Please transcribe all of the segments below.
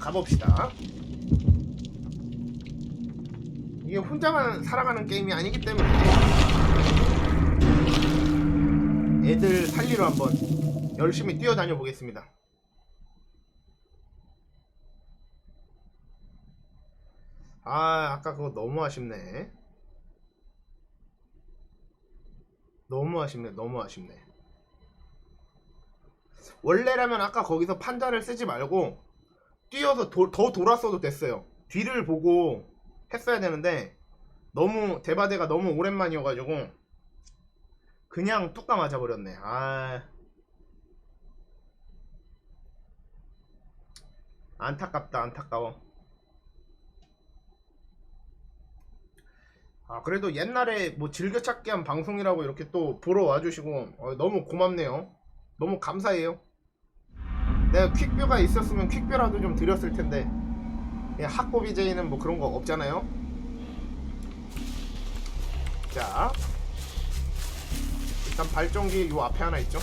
가봅시다. 이게 혼자만 살아가는 게임이 아니기 때문에 애들 살리러 한번 열심히 뛰어다녀 보겠습니다. 아, 아까 그거 너무 아쉽네. 너무 아쉽네, 너무 아쉽네. 원래라면 아까 거기서 판자를 쓰지 말고 뛰어서 도- 더 돌았어도 됐어요. 뒤를 보고 했어야 되는데 너무 대바대가 너무 오랜만이어가지고 그냥 뚝까 맞아버렸네. 아 안타깝다 안타까워. 아 그래도 옛날에 뭐 즐겨찾기 한 방송이라고 이렇게 또 보러 와주시고 어, 너무 고맙네요. 너무 감사해요. 내가 퀵뷰가 있었으면 퀵뷰라도 좀 드렸을 텐데 예, 학고 BJ는 뭐 그런 거 없잖아요. 자, 일단 발전기 요 앞에 하나 있죠.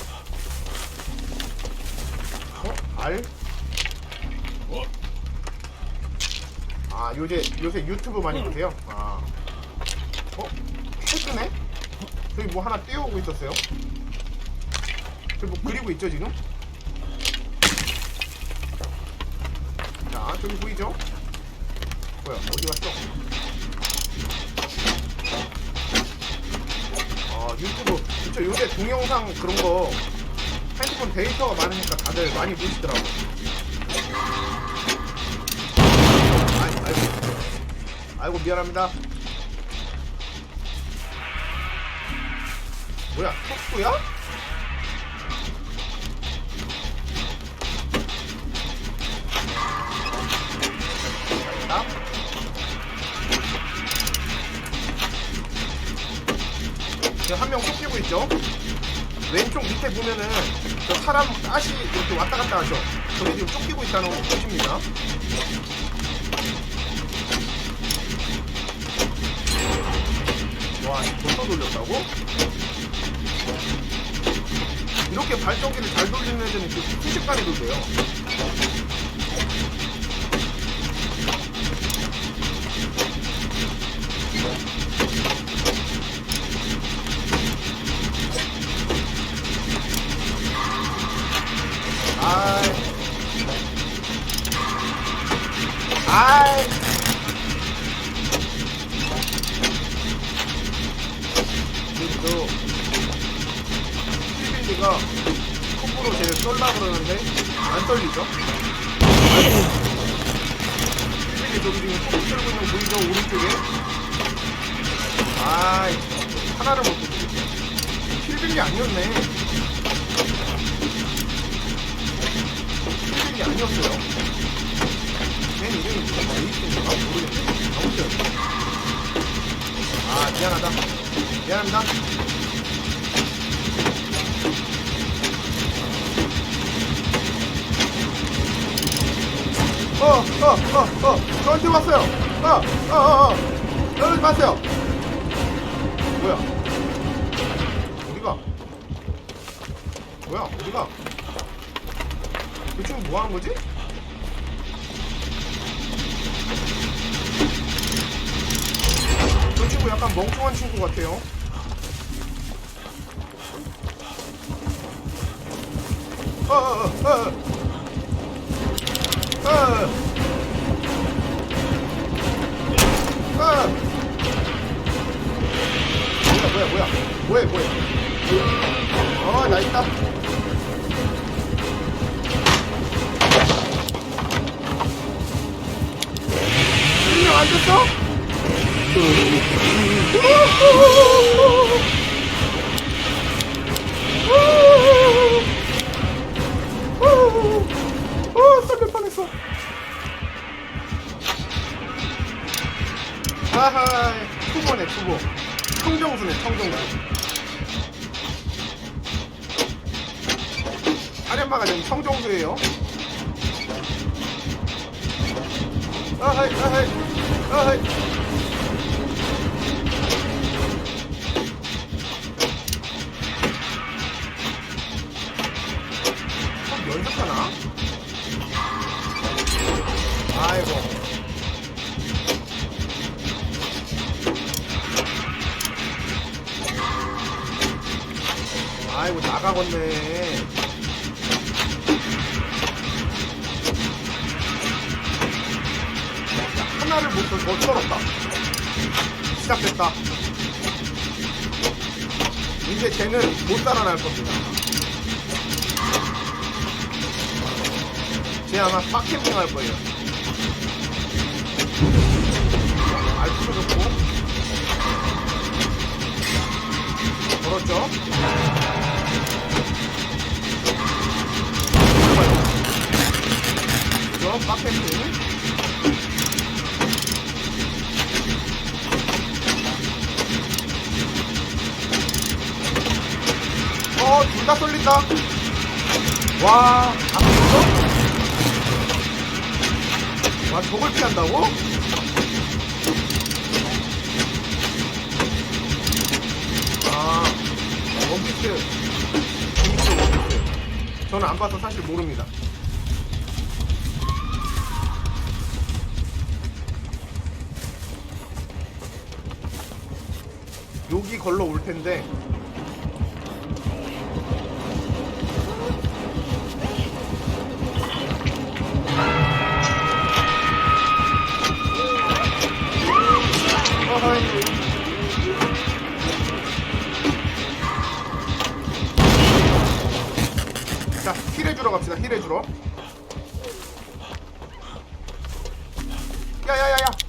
어? 알? 아, 요새 요새 유튜브 많이 보세요. 아, 어? 해주네? 저기 뭐 하나 띄워오고 있었어요. 저기 뭐 그리고 있죠 지금? 저기 보이죠? 뭐야, 어디 갔어? 어, 유튜브. 그쵸, 요새 동영상 그런 거 핸드폰 데이터가 많으니까 다들 많이 보시더라고. 아이, 아이고. 미안합니다. 뭐야, 토스야? 한명 쫓기고 있죠? 왼쪽 밑에 보면은 저 사람 가시 이렇게 왔다 갔다 하죠. 저게 지금 쫓기고 있다는 뜻입니다. 와, 벌써 돌렸다고? 이렇게 발전기를 잘 돌리는 애들은 이렇게 순식간에 돌려요. 아이. 그리고 필빌리가 콤보로 쟤를 쏠라 그러는데 안 쏠리죠? 필빌리 저기 지금 콤보 쏠고 있는 거 보이죠? 오른쪽에? 아이 하나를 못 보고 필빌리 아니었네 필빌리 아니었어요 맨 이름이 무슨 메이슨인가? 모르겠네 아무튼 아 미안하다 미안합니다 어, 어, 어, 어, 저한테 왔어요. 어, 어, 어, 어. 여러분 마세요. 뭐야? 어디가? 뭐야? 어디가? 이 친구 뭐 하는 거지? 약간 멍청한 친구 같아요. 어, 어, 어, 어. 어. 아! 뭐야 뭐야 뭐야 뭐야 뭐야 어나 있다 분명 안 됐어? 어, 썰릴 뻔했어. 아하, 투보네, 투보. 청정수네, 청정수. 아련마가 지금 청정수예요. 아하이, 아하이, 아하이. 까겄네. 하나를 못 썰, 어, 썰었다. 시작됐다. 이제 쟤는 못 살아날 겁니다. 쟤 아마 빡캠핑 할 거예요. 알프도 좋고. 걸었죠? 빡캠핑. 어, 둘 다 쏠린다. 와, 아프죠? 와, 저걸 피한다고? 아, 원피스. 재밌죠, 원피스. 저는 안 봐서 사실 모릅니다. 여기 걸러 올 텐데. 자, 힐 해주러 갑시다. 힐 해주러. 야야야야.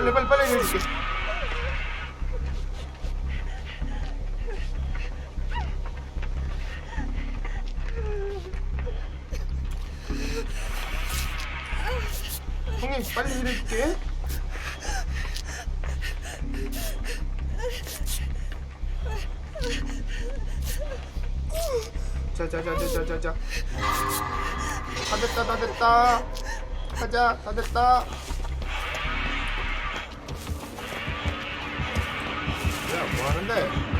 빨리 빨리 빨리. 형님 빨리 힐 해줄게. 자자자자자자자. 다 됐다 다 됐다. 가자 다 됐다. 뭐 하는데?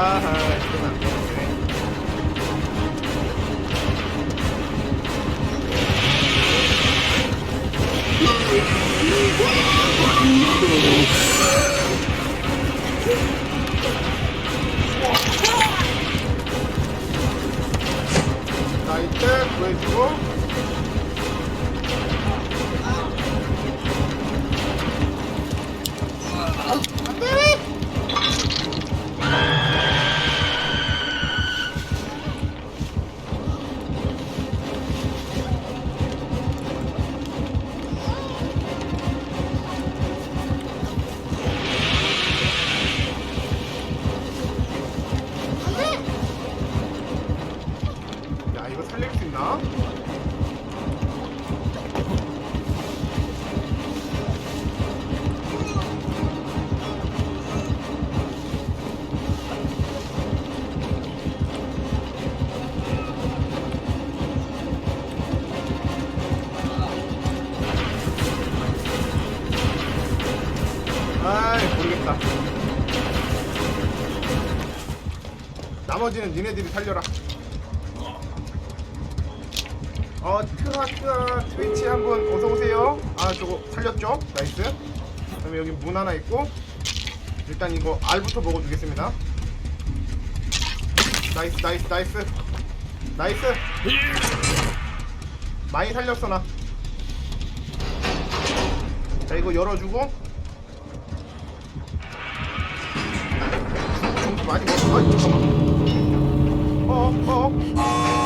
아하, 이 나머지는 니네들이 살려라 어 트하 트위치 한번 어서 오세요. 아 저거 살렸죠? 나이스. 그다음에 여기 문 하나 있고 일단 이거 알부터 먹어주겠습니다. 나이스 나이스 나이스 나이스. 많이 살렸어 나. 자 이거 열어주고. 좀 많이 먹어.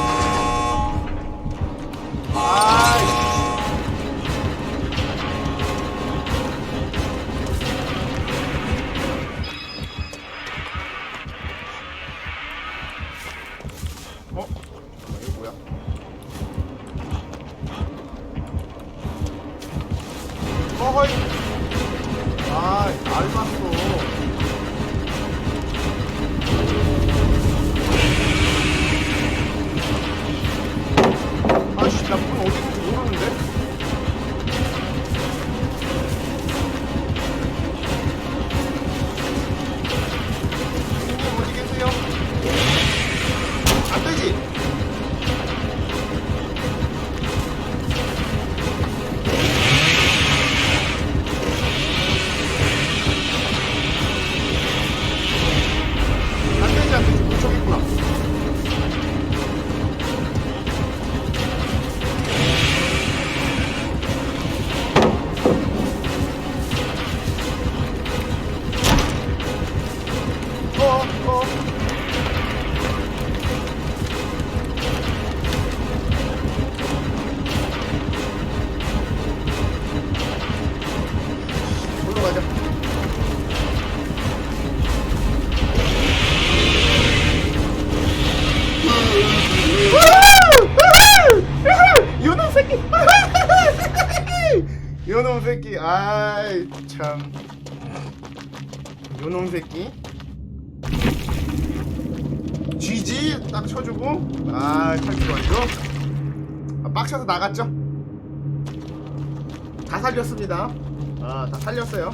아이 참. 요놈 새끼. GG 딱 쳐주고. 아 탈출 완료 아, 빡쳐서 나갔죠? 다 살렸습니다. 아다 살렸어요